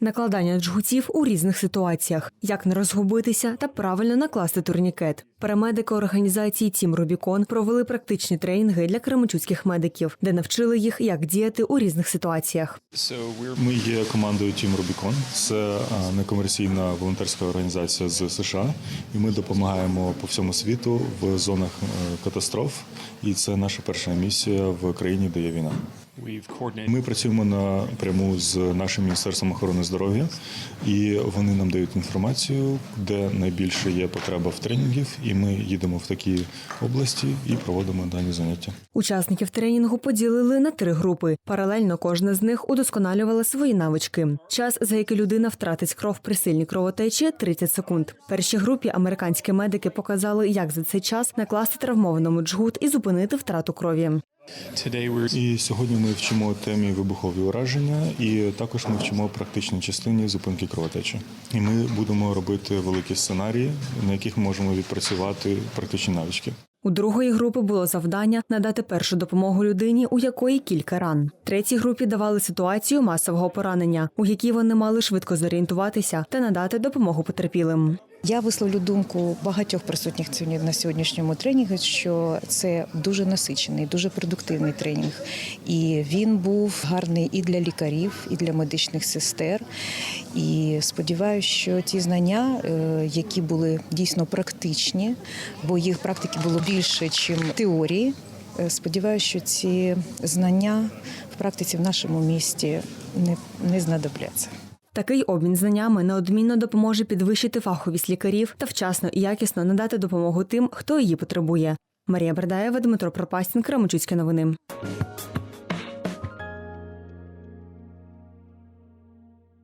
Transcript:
накладання джгутів у різних ситуаціях, як не розгубитися та правильно накласти турнікет. Парамедики організації Тім Рубікон провели практичні тренінги для кременчуцьких медиків, де навчили їх, як діяти у різних ситуаціях. Ми є командою Team Rubicon. Це некомерційна волонтерська організація з США, і ми допомагаємо по всьому світу в зонах е, катастроф. І це наша перша місія в країні, де є війна. Ми працюємо напряму з нашим міністерством охорони здоров'я, і вони нам дають інформацію, де найбільше є потреба в тренінгів, і ми їдемо в такі області і проводимо дані заняття. Учасників тренінгу поділили на три групи. Паралельно кожна з них удосконалювала свої навички. Час, за який людина втратить кров при сильній кровотечі 30 секунд. Першій групі американські медики показали, як за цей час накласти травмованому джгут і зупинити втрату крові. І сьогодні ми вчимо темі вибухові ураження, і також ми вчимо практичній частині зупинки кровотечі. І ми будемо робити великі сценарії, на яких ми можемо відпрацювати практичні навички. У другої групи було завдання надати першу допомогу людині, у якої кілька ран. Третій групі давали ситуацію масового поранення, у якій вони мали швидко зорієнтуватися та надати допомогу потерпілим. Я висловлю думку багатьох присутніх на сьогоднішньому тренінгу, що це дуже насичений, дуже продуктивний тренінг. І він був гарний і для лікарів, і для медичних сестер. І сподіваюся, що ті знання, е, які були дійсно практичні, бо їх практики було більше, ніж теорії. е, Сподіваюся, що ці знання в практиці в нашому місті не, не знадобляться. Такий обмін знаннями неодмінно допоможе підвищити фаховість лікарів та вчасно і якісно надати допомогу тим, хто її потребує. Марія Бердаєва, Дмитро Пропастін, Кременчуцькі новини.